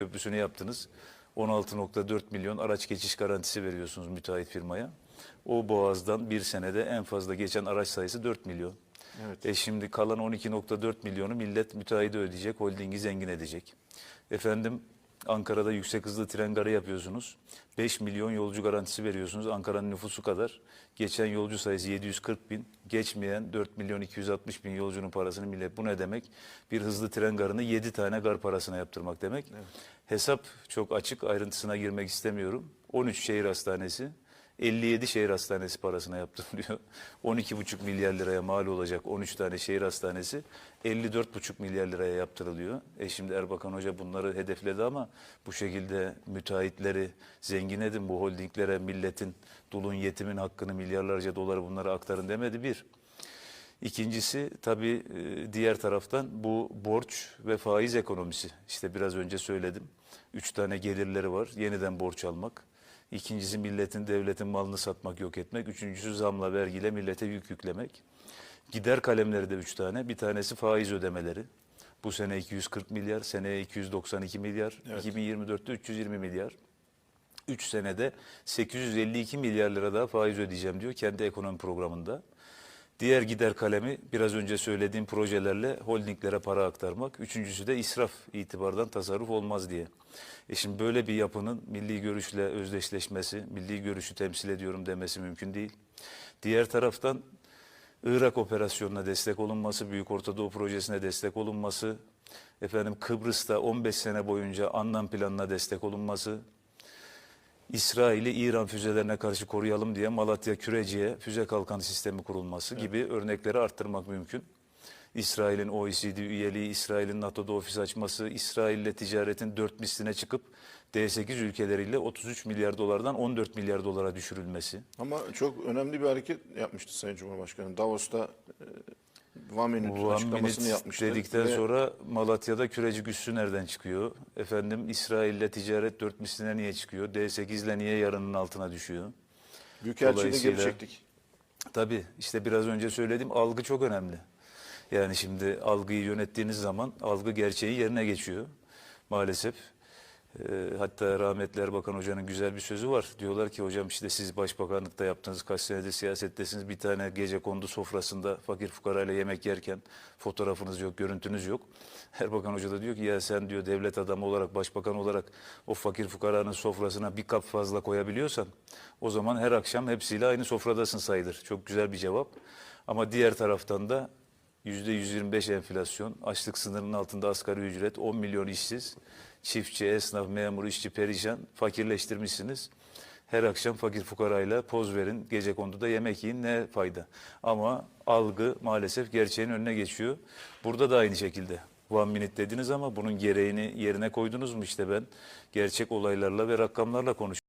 Köprüsü'nü yaptınız. 16.4 milyon araç geçiş garantisi veriyorsunuz müteahhit firmaya. O boğazdan bir senede en fazla geçen araç sayısı 4 milyon. Evet. E şimdi kalan 12.4 milyonu millet müteahhide ödeyecek, holdingi zengin edecek. Efendim Ankara'da yüksek hızlı tren garı yapıyorsunuz. 5 milyon yolcu garantisi veriyorsunuz Ankara'nın nüfusu kadar. Geçen yolcu sayısı 740 bin. Geçmeyen 4 milyon 260 bin yolcunun parasını millet. Bu ne demek? Bir hızlı tren garını 7 tane gar parasına yaptırmak demek. Hesap çok açık ayrıntısına girmek istemiyorum. 13 şehir hastanesi 57 şehir hastanesi parasına yaptırılıyor. 12,5 milyar liraya mal olacak 13 tane şehir hastanesi 54,5 milyar liraya yaptırılıyor. E şimdi Erbakan Hoca bunları hedefledi ama bu şekilde müteahhitleri zengin edin bu holdinglere milletin dulun yetimin hakkını milyarlarca doları bunlara aktarın demedi bir. İkincisi tabii e, diğer taraftan bu borç ve faiz ekonomisi. İşte biraz önce söyledim. Üç tane gelirleri var. Yeniden borç almak. İkincisi milletin, devletin malını satmak, yok etmek. Üçüncüsü zamla, vergiyle millete yük yüklemek. Gider kalemleri de üç tane. Bir tanesi faiz ödemeleri. Bu sene 240 milyar, seneye 292 milyar, Evet. 2024'te 320 milyar. 3 senede 852 milyar lira daha faiz ödeyeceğim diyor kendi ekonomi programında. Diğer gider kalemi biraz önce söylediğim projelerle holdinglere para aktarmak. Üçüncüsü de israf itibardan tasarruf olmaz diye. E şimdi böyle bir yapının milli görüşle özdeşleşmesi, milli görüşü temsil ediyorum demesi mümkün değil. Diğer taraftan Irak operasyonuna destek olunması, Büyük Orta Doğu Projesi'ne destek olunması, efendim Kıbrıs'ta 15 sene boyunca Annan planına destek olunması, İsrail'i İran füzelerine karşı koruyalım diye Malatya Küreci'ye füze kalkan sistemi kurulması gibi örnekleri arttırmak mümkün. İsrail'in OECD üyeliği, İsrail'in NATO'da ofis açması, İsrail'le ticaretin dört misline çıkıp D8 ülkeleriyle 33 milyar dolardan 14 milyar dolara düşürülmesi. Ama çok önemli bir hareket yapmıştı Sayın Cumhurbaşkanı. Davos'ta One Minute One açıklamasını yapmıştı. dedikten Ve sonra Malatya'da küreci güçsü nereden çıkıyor? Efendim İsrail'le ticaret dört misline niye çıkıyor? D8'le niye yarının altına düşüyor? Büyükelçiyi de geri çektik. Tabii işte biraz önce söylediğim algı çok önemli. Yani şimdi algıyı yönettiğiniz zaman algı gerçeği yerine geçiyor maalesef. Ee, hatta rahmetli Erbakan Hoca'nın güzel bir sözü var. Diyorlar ki hocam işte siz başbakanlıkta yaptınız kaç senedir siyasettesiniz. Bir tane gece kondu sofrasında fakir fukarayla yemek yerken fotoğrafınız yok, görüntünüz yok. Erbakan Hoca da diyor ki ya sen diyor devlet adamı olarak, başbakan olarak o fakir fukaranın sofrasına bir kap fazla koyabiliyorsan o zaman her akşam hepsiyle aynı sofradasın sayılır. Çok güzel bir cevap. Ama diğer taraftan da %125 enflasyon, açlık sınırının altında asgari ücret, 10 milyon işsiz, çiftçi, esnaf, memur, işçi perişan, fakirleştirmişsiniz. Her akşam fakir fukarayla poz verin, gece konduda yemek yiyin ne fayda. Ama algı maalesef gerçeğin önüne geçiyor. Burada da aynı şekilde. One minute dediniz ama bunun gereğini yerine koydunuz mu işte ben gerçek olaylarla ve rakamlarla konuşuyorum.